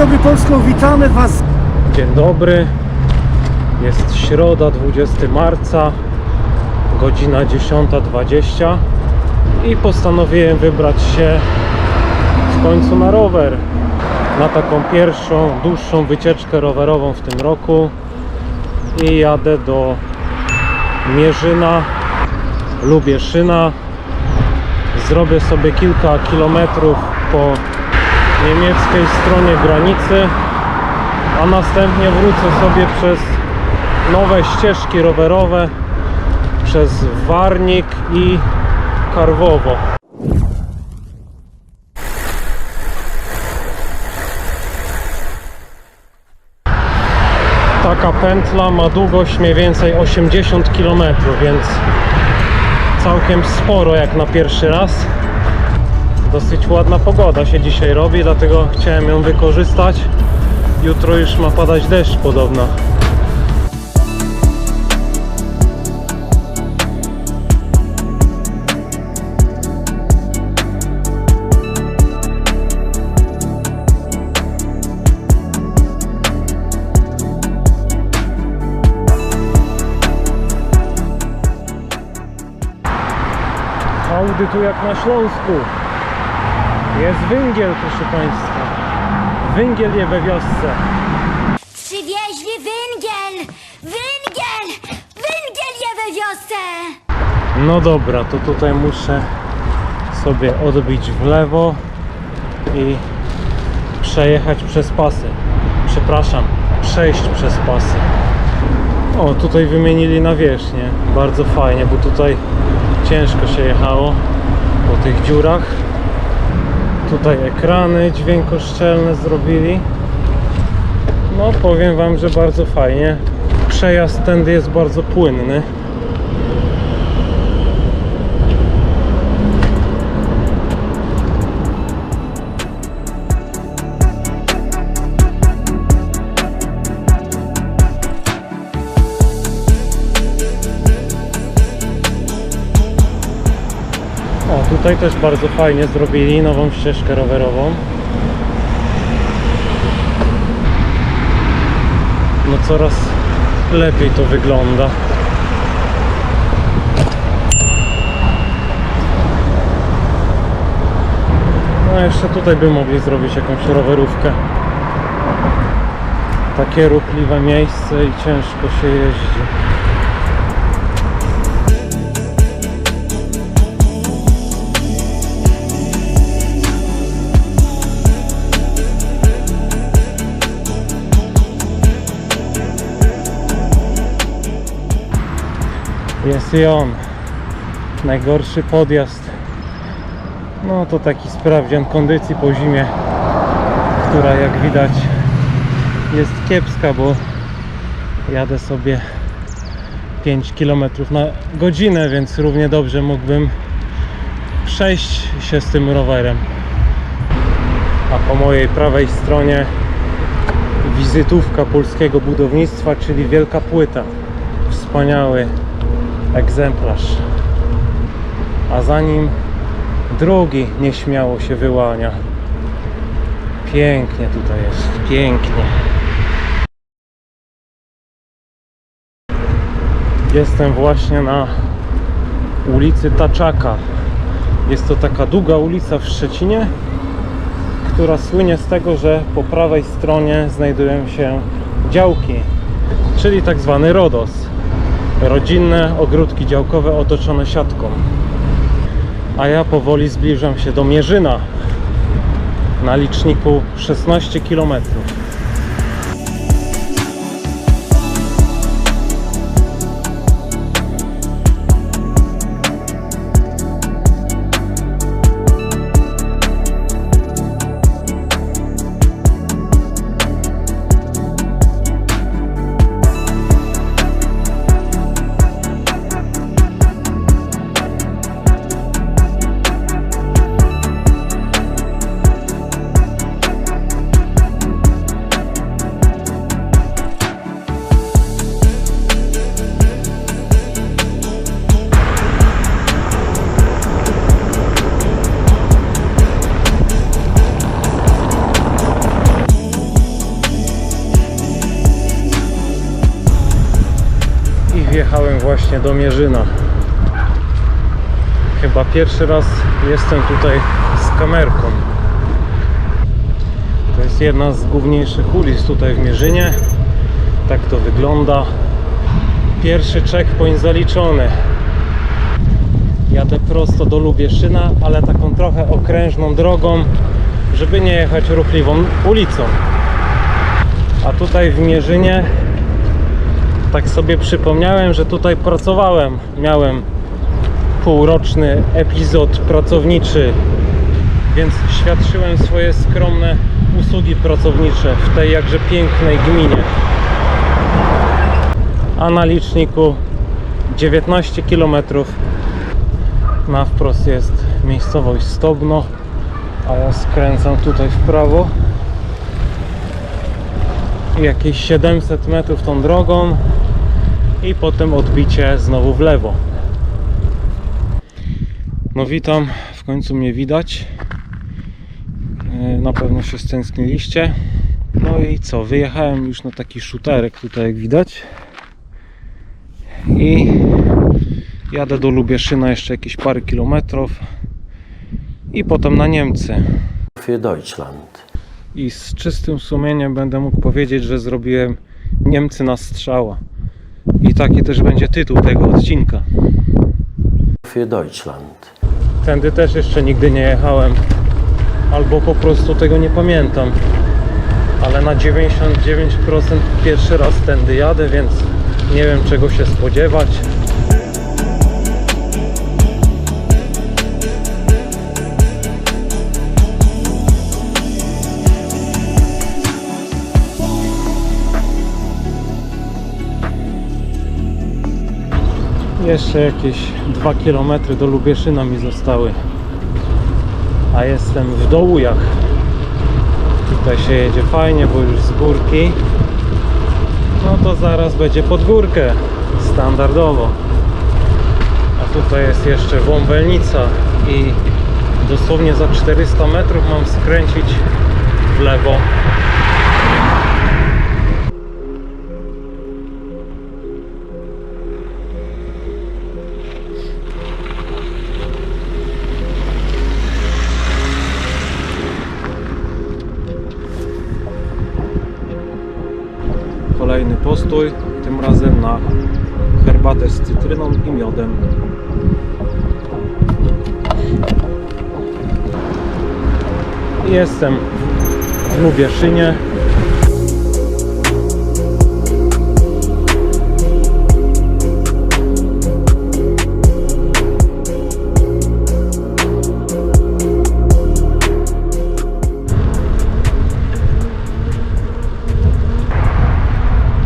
dobry Polsko, witamy Was. Dzień dobry. Jest środa, 20 marca, godzina 10.20 i postanowiłem wybrać się w końcu na rower. Na taką pierwszą, dłuższą wycieczkę rowerową w tym roku i jadę do Mierzyna, Lubieszyna. Zrobię sobie kilka kilometrów po niemieckiej stronie granicy a następnie wrócę sobie przez nowe ścieżki rowerowe przez Warnik i Karwowo. Taka pętla ma długość mniej więcej 80 km, więc całkiem sporo jak na pierwszy raz. Dosyć ładna pogoda się dzisiaj robi, dlatego chciałem ją wykorzystać. Jutro już ma padać deszcz podobno. Audy tu jak na Śląsku. Jest węgiel, proszę Państwa. Węgiel je we wiosce. Przywieźli węgiel! Węgiel! Węgiel je we wiosce! No dobra, to tutaj muszę sobie odbić w lewo i przejechać przez pasy. Przepraszam, przejść przez pasy. O, tutaj wymienili nawierzchnię. Bardzo fajnie, bo tutaj ciężko się jechało po tych dziurach. Tutaj ekrany dźwiękoszczelne zrobili. No, powiem Wam, że bardzo fajnie. Przejazd tędy jest bardzo płynny. Tutaj też bardzo fajnie zrobili nową ścieżkę rowerową. No coraz lepiej to wygląda. No jeszcze tutaj by mogli zrobić jakąś rowerówkę. Takie ruchliwe miejsce i ciężko się jeździ. Jest i on. Najgorszy podjazd. No to taki sprawdzian kondycji po zimie, która jak widać jest kiepska, bo jadę sobie 5 km na godzinę, więc równie dobrze mógłbym przejść się z tym rowerem. A po mojej prawej stronie wizytówka polskiego budownictwa, czyli wielka płyta. Wspaniały egzemplarz. A za nim drugi nieśmiało się wyłania. Pięknie tutaj jest, pięknie. Jestem właśnie na ulicy Taczaka. Jest to taka długa ulica w Szczecinie, która słynie z tego, że po prawej stronie znajdują się działki, czyli tak zwany RODOS rodzinne ogródki działkowe otoczone siatką. A ja powoli zbliżam się do Mierzyna na liczniku 16 km. właśnie do Mierzyna. Chyba pierwszy raz jestem tutaj z kamerką. To jest jedna z główniejszych ulic tutaj w Mierzynie. Tak to wygląda. Pierwszy checkpoint zaliczony. Jadę prosto do Lubieszyna, ale taką trochę okrężną drogą, żeby nie jechać ruchliwą ulicą. A tutaj w Mierzynie tak sobie przypomniałem, że tutaj pracowałem. Miałem półroczny epizod pracowniczy, więc świadczyłem swoje skromne usługi pracownicze w tej jakże pięknej gminie. A na liczniku 19 km na wprost jest miejscowość Stobno, a ja skręcam tutaj w prawo. Jakieś 700 metrów tą drogą i potem odbicie znowu w lewo. No witam, w końcu mnie widać. E, Na pewno się stęskniliście. No i co, wyjechałem już na taki szuterek tutaj jak widać. I jadę do Lubieszyna jeszcze jakieś parę kilometrów. I potem na Niemcy. für Deutschland. I z czystym sumieniem będę mógł powiedzieć, że zrobiłem Niemcy na strzała. I taki też będzie tytuł tego odcinka. Für Deutschland. Tędy też jeszcze nigdy nie jechałem. Albo po prostu tego nie pamiętam. Ale na 99% pierwszy raz tędy jadę, więc nie wiem czego się spodziewać. Jeszcze jakieś 2 km do Lubieszyna mi zostały. A jestem w Dołujach. Tutaj się jedzie fajnie, bo już z górki. No to zaraz będzie pod górkę. Standardowo. A tutaj jest jeszcze Wąbelnica i dosłownie za 400 metrów mam skręcić w lewo. Jestem w Lubieszynie.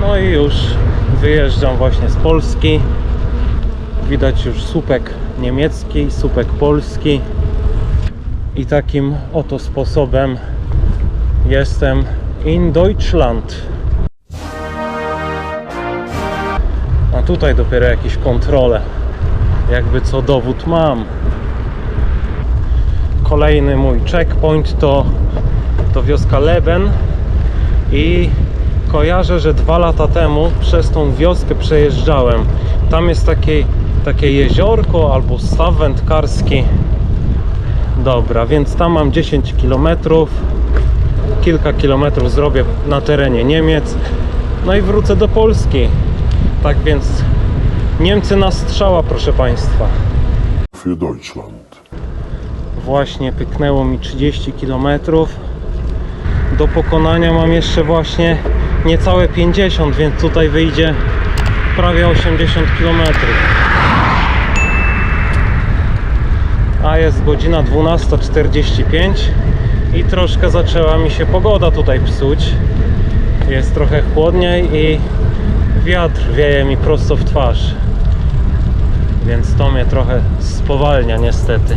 No i już wyjeżdżam właśnie z Polski. Widać już słupek niemiecki, słupek polski. I takim oto sposobem jestem in Deutschland. A tutaj dopiero jakieś kontrole. Jakby co dowód mam. Kolejny mój checkpoint to, to wioska Leben i kojarzę, że dwa lata temu przez tą wioskę przejeżdżałem. Tam jest takie, takie jeziorko albo staw wędkarski. Dobra, więc tam mam 10 km. Kilka kilometrów zrobię na terenie Niemiec. No i wrócę do Polski. Tak więc Niemcy na strzała, proszę Państwa. für Deutschland. Właśnie pyknęło mi 30 km. Do pokonania mam jeszcze właśnie niecałe 50, więc tutaj wyjdzie prawie 80 km. A jest godzina 12.45 i troszkę zaczęła mi się pogoda tutaj psuć. Jest trochę chłodniej i wiatr wieje mi prosto w twarz. Więc to mnie trochę spowalnia niestety.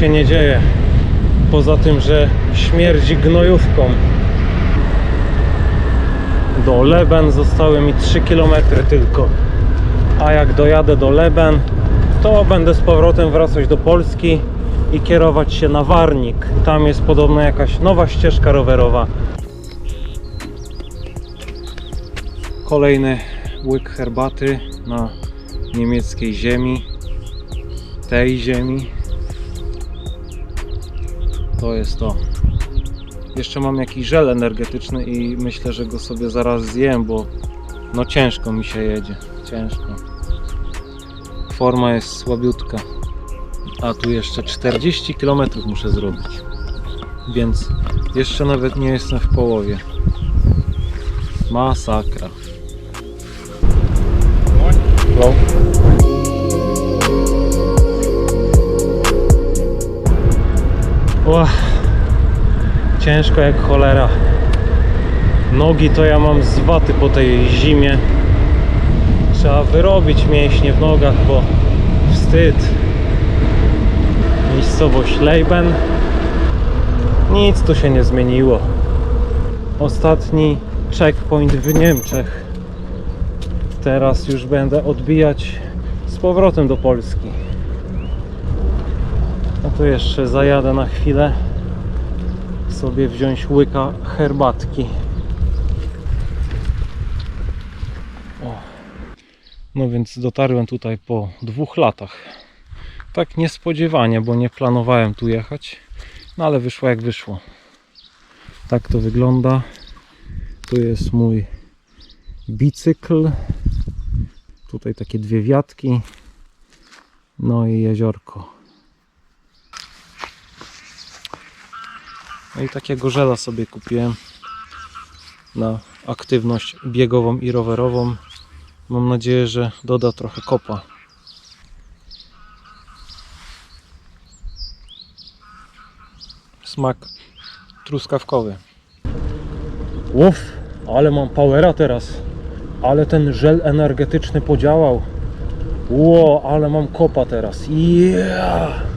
Się nie dzieje. Poza tym, że śmierdzi gnojówką. Do Leben zostały mi 3 km tylko. A jak dojadę do Leben, to będę z powrotem wracać do Polski i kierować się na Warnik. Tam jest podobno jakaś nowa ścieżka rowerowa. Kolejny łyk herbaty na niemieckiej ziemi. Tej ziemi. To jest to. Jeszcze mam jakiś żel energetyczny i myślę, że go sobie zaraz zjem, bo no ciężko mi się jedzie. Ciężko. Forma jest słabiutka. A tu jeszcze 40 km muszę zrobić. Więc jeszcze nawet nie jestem w połowie. Masakra. Ła, ciężko jak cholera. Nogi to ja mam z waty po tej zimie. Trzeba wyrobić mięśnie w nogach, bo wstyd. Miejscowość Leiben. Nic tu się nie zmieniło. Ostatni checkpoint w Niemczech. Teraz już będę odbijać z powrotem do Polski. To jeszcze zajadę na chwilę sobie wziąć łyka herbatki. O. No więc dotarłem tutaj po dwóch latach. Tak niespodziewanie, bo nie planowałem tu jechać. No ale wyszło jak wyszło. Tak to wygląda. Tu jest mój bicykl. Tutaj takie dwie wiatki. No i jeziorko. No i takiego żela sobie kupiłem na aktywność biegową i rowerową. Mam nadzieję, że doda trochę kopa. Smak truskawkowy. Uff, ale mam powera teraz. Ale ten żel energetyczny podziałał. Ło, ale mam kopa teraz. Yeah!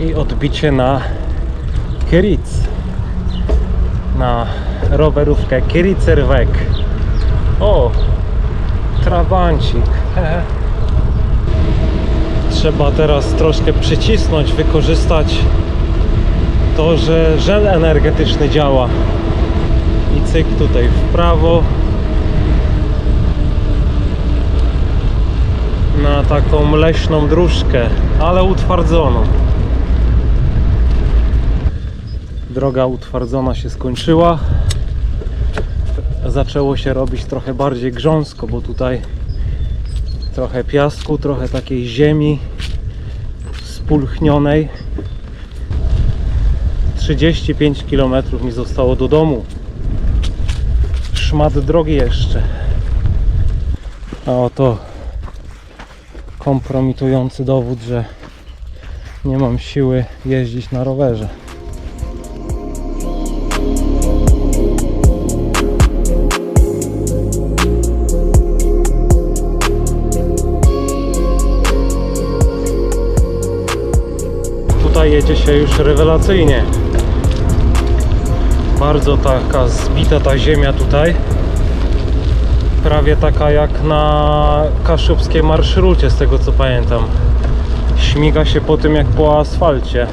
I odbicie na Kieric. Na rowerówkę Kiericerweg. O, trabancik. Hehe. Trzeba teraz troszkę przycisnąć, wykorzystać to, że żel energetyczny działa. I cyk tutaj w prawo. Na taką leśną dróżkę, ale utwardzoną. Droga utwardzona się skończyła. Zaczęło się robić trochę bardziej grząsko, bo tutaj trochę piasku, trochę takiej ziemi spulchnionej. 35 km mi zostało do domu. Szmat drogi jeszcze. A oto kompromitujący dowód, że nie mam siły jeździć na rowerze. Jedzie się już rewelacyjnie. Bardzo taka zbita ta ziemia tutaj. Prawie taka jak na kaszubskiej marszrucie, z tego co pamiętam. Śmiga się po tym jak po asfalcie.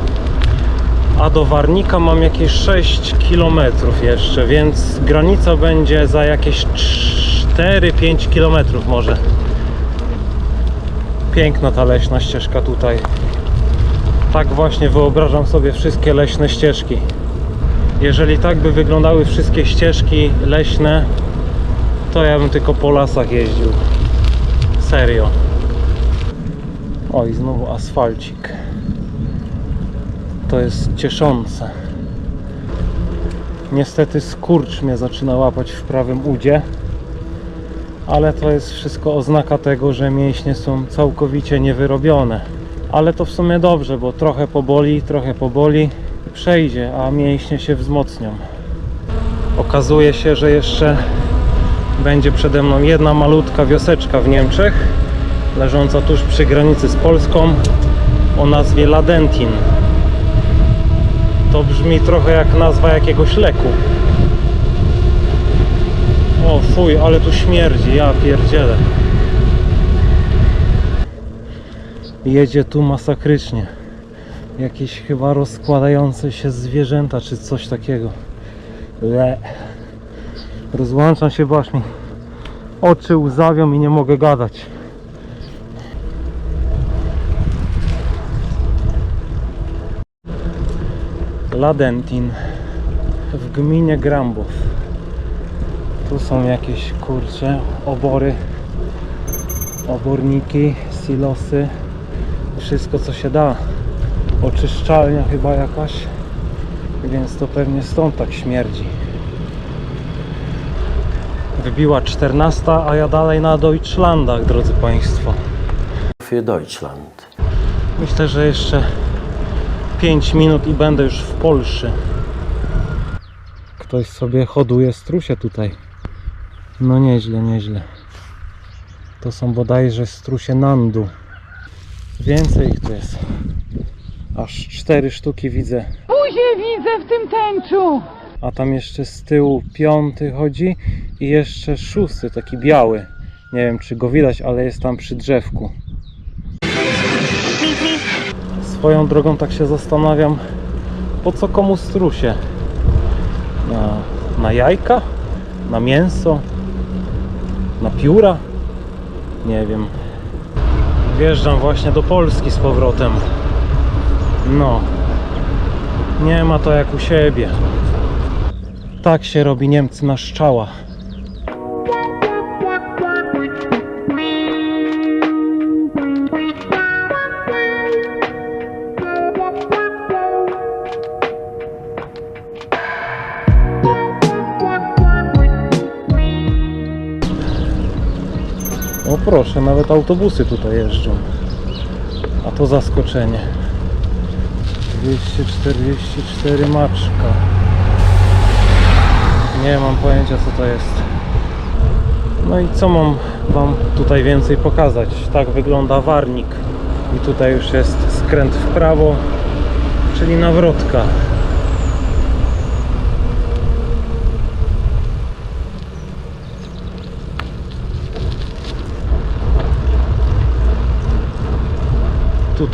A do Warnika mam jakieś 6 km jeszcze, więc granica będzie za jakieś 4-5 km może. Piękna ta leśna ścieżka tutaj. Tak właśnie wyobrażam sobie wszystkie leśne ścieżki. Jeżeli tak by wyglądały wszystkie ścieżki leśne, to ja bym tylko po lasach jeździł. Serio. Oj, znowu asfalcik. To jest cieszące. Niestety skurcz mnie zaczyna łapać w prawym udzie. Ale to jest wszystko oznaka tego, że mięśnie są całkowicie niewyrobione. Ale to w sumie dobrze, bo trochę poboli, trochę poboli, przejdzie, a mięśnie się wzmocnią. Okazuje się, że jeszcze będzie przede mną jedna malutka wioseczka w Niemczech leżąca tuż przy granicy z Polską o nazwie Ladentin. To brzmi trochę jak nazwa jakiegoś leku. O fuj, ale tu śmierdzi, ja pierdzielę. Jedzie tu masakrycznie. Jakieś chyba rozkładające się zwierzęta, czy coś takiego. Le. Rozłączam się, bo oczy łzawią i nie mogę gadać. Ladentin w gminie Grambów. Tu są jakieś kurcze, obory, oborniki, silosy, wszystko co się da. Oczyszczalnia chyba jakaś, więc to pewnie stąd tak śmierdzi. Wybiła 14, a ja dalej na Deutschlandach, drodzy Państwo. Für Deutschland. Myślę, że jeszcze 5 minut i będę już w Polsce. Ktoś sobie hoduje strusie tutaj. No nieźle, nieźle. To są bodajże strusie Nandu. Więcej ich tu jest. Aż cztery sztuki widzę. Buzię widzę w tym tęczu. A tam jeszcze z tyłu piąty chodzi i jeszcze szósty, taki biały. Nie wiem czy go widać, ale jest tam przy drzewku. Swoją drogą tak się zastanawiam, po co komu strusie? Na, na jajka? Na mięso? Na pióra? Nie wiem. Wjeżdżam właśnie do Polski z powrotem. No. Nie ma to jak u siebie. Tak się robi Niemcy na szczała. Proszę, nawet autobusy tutaj jeżdżą. A to zaskoczenie. 244 maczka. Nie mam pojęcia co to jest. No i co mam Wam tutaj więcej pokazać? Tak wygląda warnik. I tutaj już jest skręt w prawo, czyli nawrotka.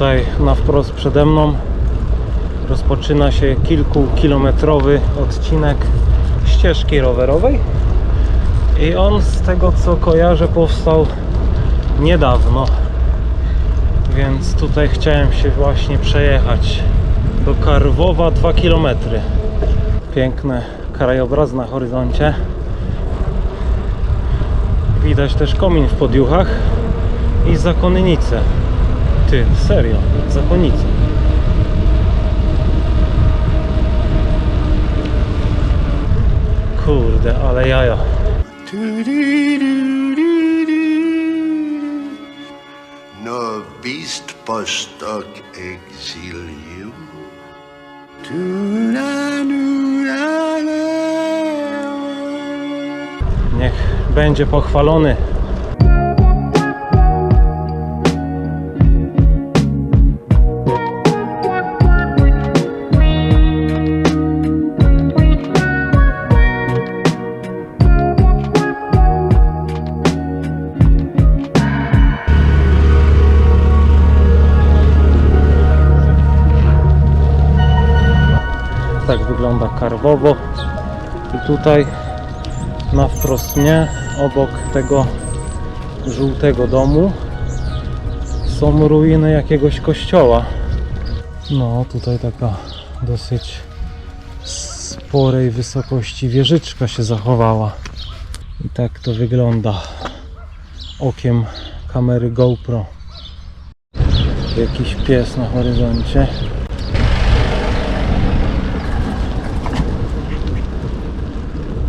Tutaj na wprost przede mną. Rozpoczyna się kilkukilometrowy odcinek ścieżki rowerowej. I on z tego co kojarzę powstał niedawno. Więc tutaj chciałem się właśnie przejechać do Karwowa 2 km piękne krajobraz na horyzoncie. Widać też komin w podjuchach i zakonnicę ty, serio, zakonnicę Kurde, ale jaja. Når vist postok exilium. Niech będzie pochwalony. Wygląda Karwowo. I tutaj na wprost mnie, obok tego żółtego domu są ruiny jakiegoś kościoła. No, tutaj taka dosyć sporej wysokości wieżyczka się zachowała. I tak to wygląda okiem kamery GoPro. Jakiś pies na horyzoncie.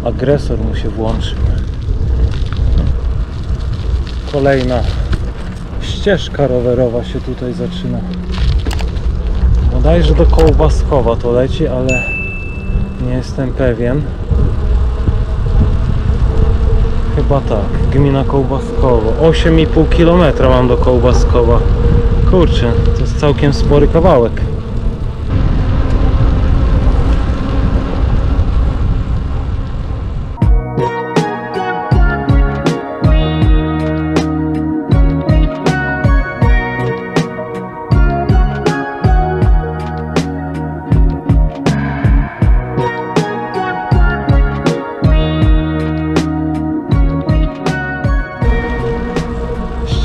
Agresor mu się włączył. Kolejna ścieżka rowerowa się tutaj zaczyna. Bodajże do Kołbaskowa to leci, ale nie jestem pewien. Chyba tak, gmina Kołbaskowo. 8,5 km mam do Kołbaskowa. Kurczę, to jest całkiem spory kawałek.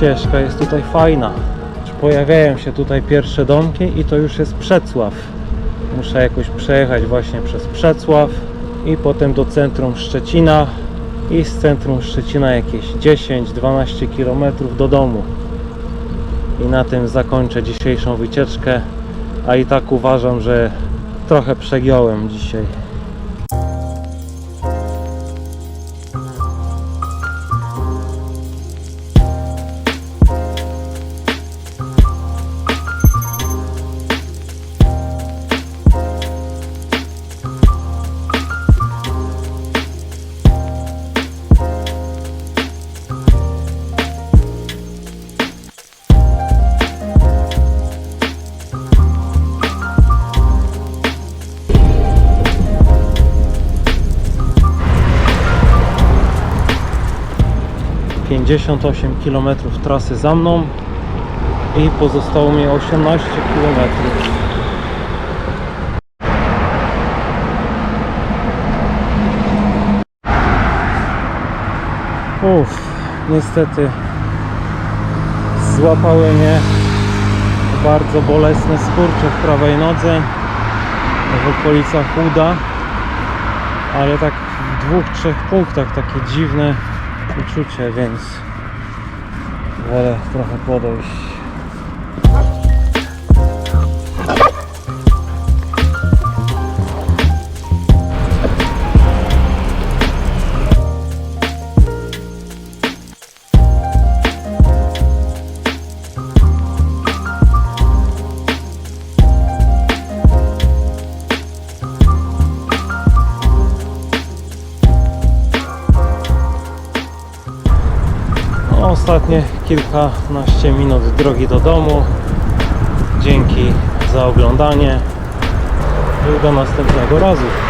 Ścieżka jest tutaj fajna. Pojawiają się tutaj pierwsze domki i to już jest Przecław. Muszę jakoś przejechać właśnie przez Przecław i potem do centrum Szczecina i z centrum Szczecina jakieś 10-12 km do domu. I na tym zakończę dzisiejszą wycieczkę, a i tak uważam, że trochę przegiąłem dzisiaj. Pięćdziesiąt osiem km trasy za mną i pozostało mi 18 km. Uff, niestety złapały mnie bardzo bolesne skurcze w prawej nodze w okolicach uda ale tak w dwóch, trzech punktach takie dziwne uczucie, więc wolę trochę podejść. Kilkanaście minut drogi do domu. Dzięki za oglądanie i do następnego razu.